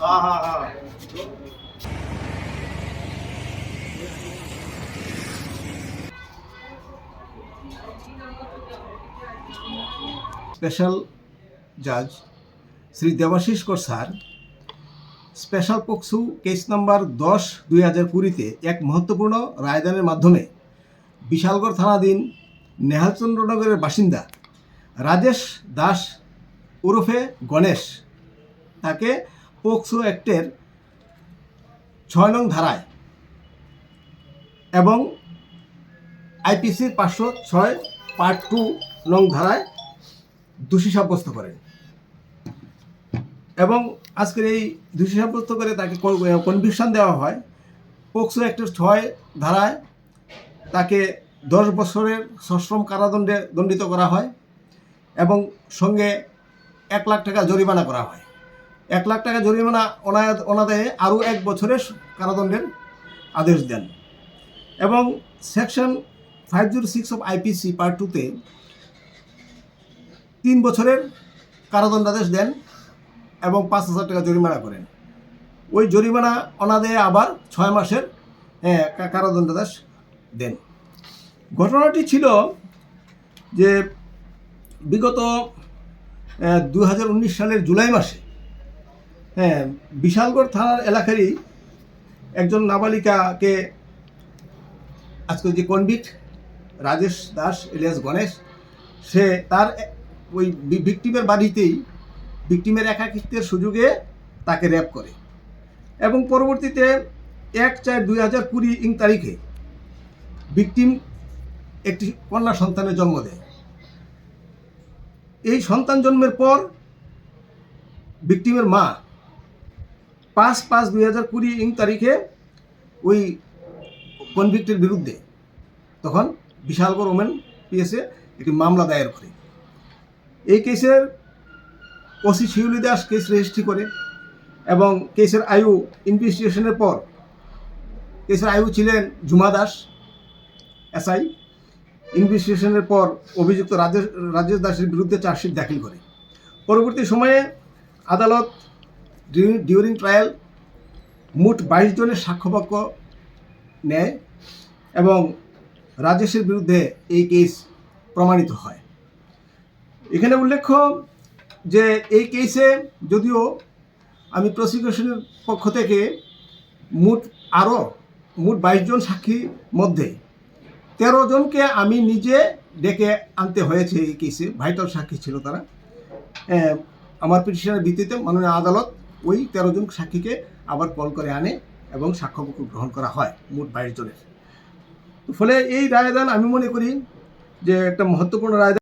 হ্যাঁ হ্যাঁ হ্যাঁ। স্পেশাল জাজ Shri Debashis Kar sir special POCSO case number দশ দুই হাজার কুড়িতে এক মহত্বপূর্ণ রায়দানের মাধ্যমে বিশালগড় থানাধীন নেহালচন্দ্রনগরের বাসিন্দা রাজেশ দাস ওরফে গণেশ। তাকে পোক্সো অ্যাক্টের ছয় নং ধারায় এবং আইপিসির পাঁচশো ছয় পার্ট টু নং ধারায় দোষী সাব্যস্ত করেন এবং আজকের এই দোষী সাব্যস্ত করে তাকে কনভিকশন দেওয়া হয়। পোক্সো অ্যাক্টের ছয় ধারায় তাকে দশ বছরের সশ্রম কারাদণ্ডে দণ্ডিত করা হয় এবং সঙ্গে এক লাখ টাকা জরিমানা করা হয়। এক লাখ টাকা জরিমানা অনায়াত অনাদায়ে আরও এক বছরের কারাদণ্ডের আদেশ দেন। এবং section five zero six of IPC part টুতে তিন বছরের কারাদণ্ডাদেশ দেন এবং পাঁচ হাজার টাকা জরিমানা করেন। ওই জরিমানা অনাদায়ে আবার ছয় মাসের হ্যাঁ, কারাদণ্ডাদেশ দেন। ঘটনাটি ছিল যে বিগত দু হাজার উনিশ সালের জুলাই মাসে হ্যাঁ বিশালগড় থানার এলাকারই একজন নাবালিকাকে আজকে যে কনভিক্ট রাজেশ দাস এলিয়াস গণেশ, সে তার ওই ভিকটিমের বাড়িতেই ভিকটিমের একাকিত্বের সুযোগে তাকে র্যাপ করে। এবং পরবর্তীতে এক চার দুই হাজার কুড়ি ইং তারিখে ভিকটিম একটি কন্যা সন্তানের জন্ম দেয়। এই সন্তান জন্মের পর ভিকটিমের মা পাঁচ পাঁচ দুই হাজার কুড়ি ইং তারিখে ওই কনভিক্টের বিরুদ্ধে তখন বিশালগড় ওমেন পিএসএ একটি মামলা দায়ের করে। এই কেসের OC Shiuli Das case registry করে এবং কেসের আয়ু ইনভেস্টিগেশনের পর কেসের আয়ু ছিলেন ঝুমা দাস, এসআই। ইনভেস্টিগেশনের পর অভিযুক্ত রাজেশ রাজেশ দাসের বিরুদ্ধে চার্জশিট দাখিল করে। পরবর্তী সময়ে আদালত ডিউরিং ট্রায়াল মোট বাইশ জনের সাক্ষ্যপক্ষ নেয় এবং রাজেশের বিরুদ্ধে এই কেস প্রমাণিত হয়। এখানে উল্লেখ্য যে এই কেসে যদিও আমি প্রসিকিউশনের পক্ষ থেকে মোট আরও, মোট বাইশ জন সাক্ষীর মধ্যে তেরো জনকে আমি নিজে ডেকে আনতে হয়েছে এই কেসে ভাইটাল সাক্ষী ছিল তারা। আমার পিটিশনের ভিত্তিতে মাননীয় আদালত ওই তেরো জন সাক্ষীকে আবার কল করে আনে এবং সাক্ষ্যপক্ষ গ্রহণ করা হয় মোট বাইশ জনের। ফলে এই রায়দান আমি মনে করি যে একটা মহত্বপূর্ণ রায়দান।